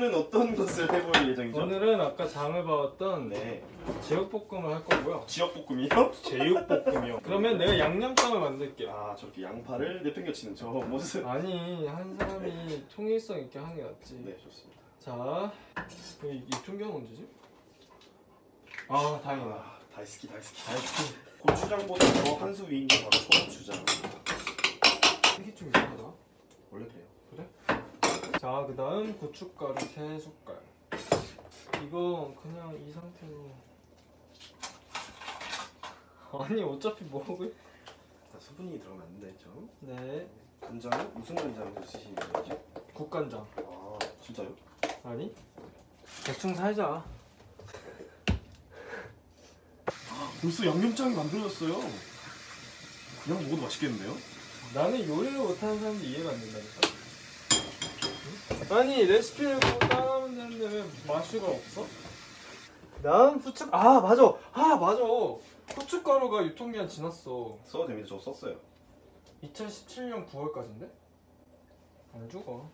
오늘은 어떤 것을 해볼 예정이죠? 오늘은 아까 장을 봐왔던 네 제육볶음을 할 거고요. 지역볶음이요? 제육볶음이요. 그러면 내가 양념장을 만들게. 아 저렇게 양파를 내팽겨치는 저 모습 아니 한 사람이 통일성 있게 하는 게 낫지. 네 좋습니다 자, 이, 이 충격 언제지? 아 다행이다. 아 다이스키 다이스키 다이스키 고추장보다 더 한 수 위인 게 바로 초고추장 이게 좀 이상하다. 원래 그래요 자, 그 다음 고춧가루 3숟갈. 이거 그냥 이 상태로. 아니, 어차피 먹을. 자, 수분이 들어가면 안 되죠 네. 간장은 무슨 간장을 쓰시는 거죠? 국간장. 아 진짜요? 아니? 대충 살자. 벌써 양념장이 만들어졌어요 그냥 먹어도 맛있겠는데요? 나는 요리를 못하는 사람도 이해가 안 된다니까. 응? 아니, 레시피를 보고 따라하면 되는데 왜 맛이가 없어? 난 후추, 아, 맞아. 아, 맞아. 후춧가루가 유통기한 지났어. 써도 됩니다 저 썼어요 2017년 9월까지인데? 안 죽어.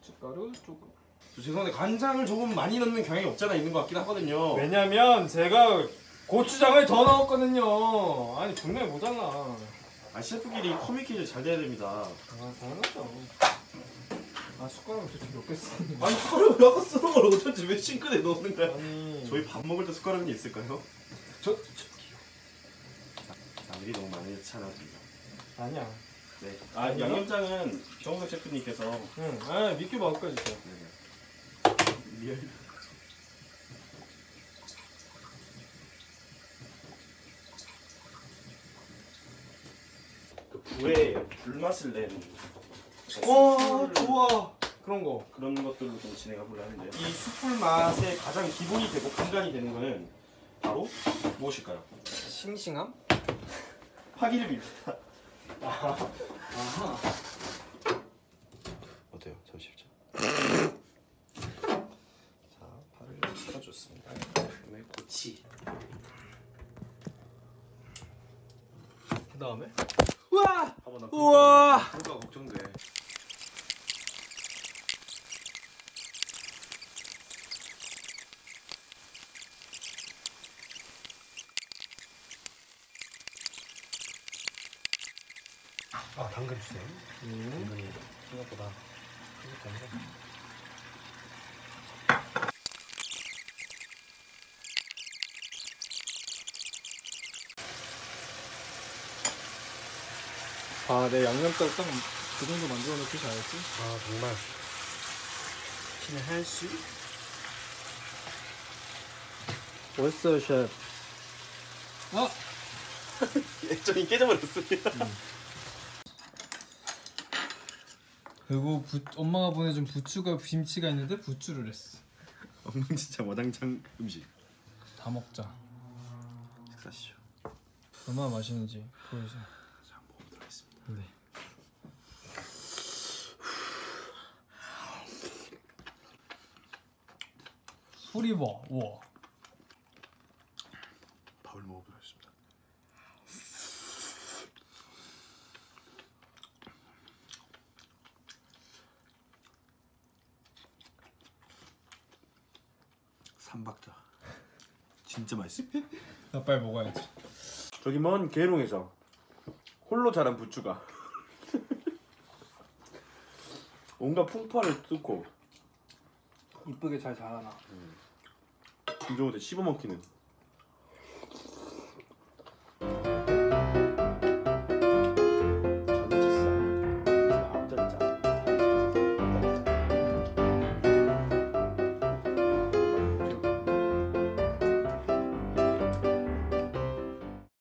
후춧가루 조금. 저 죄송한데 간장을 조금 많이 넣는 경향이 없잖아 있는 것 같긴 하거든요 왜냐면 제가 고추장을 더 넣었거든요. 아니 분명히 모자라. 아 셰프끼리 커뮤니케이션 잘 돼야 됩니다 아 당연하죠. 아 숟가락 도대체 몇개 쓰는 아니 숟가락을 아까 쓰는 걸 어쩐지 왜 싱크대에 넣는 거야 아니 저희 밥 먹을 때 숟가락이 있을까요? 저, 남들이 너무 많이 차나습니다 저 아니야. 네. 아 아니요? 양념장은 정우석 셰프님께서 응. 아 믿기 먹을까 진짜. 리얼 그 불에 불맛을 내는 와 숯불 좋아. 그런 거. 그런 것들로 좀 진행해 보려 하는데 이 숯불 맛의 가장 기본이 되고 근간이 되는 거는 바로 무엇일까요? 싱싱함? 파기름입니다. 아하. 어때요? 잠시만요. 자, 파를 썰어줬습니다. 그다음에 고치. 그 다음에. 우와. 우와. 그러니까 걱정돼. 아 당근 주세요. 음. 당근이 생각보다 크니까. 아, 내 양념장 딱그 정도 만들어 놓기 잘했지? 아 정말 신의 할 수? 멋있어요, 셰프. 어? 액정이 깨져버렸습니다. 그리고 부, 엄마가 보내준 부추가 김치가 있는데 부추를 했어. 엉망진창 와장창 음식 다 먹자. 식사시죠. 얼마나 맛있는지 보여주세요. 자 먹어보도록 하겠습니다. 네. 소리 봐, 우와. 밥을 먹어보도록 하겠습니다. 삼박자 진짜 맛있어. 나 빨리 먹어야지. 저기 먼 계룡에서 홀로 자란 부추가 온갖 풍파를 뚫고 이쁘게 잘 자라나. 김종호대 씹어먹히는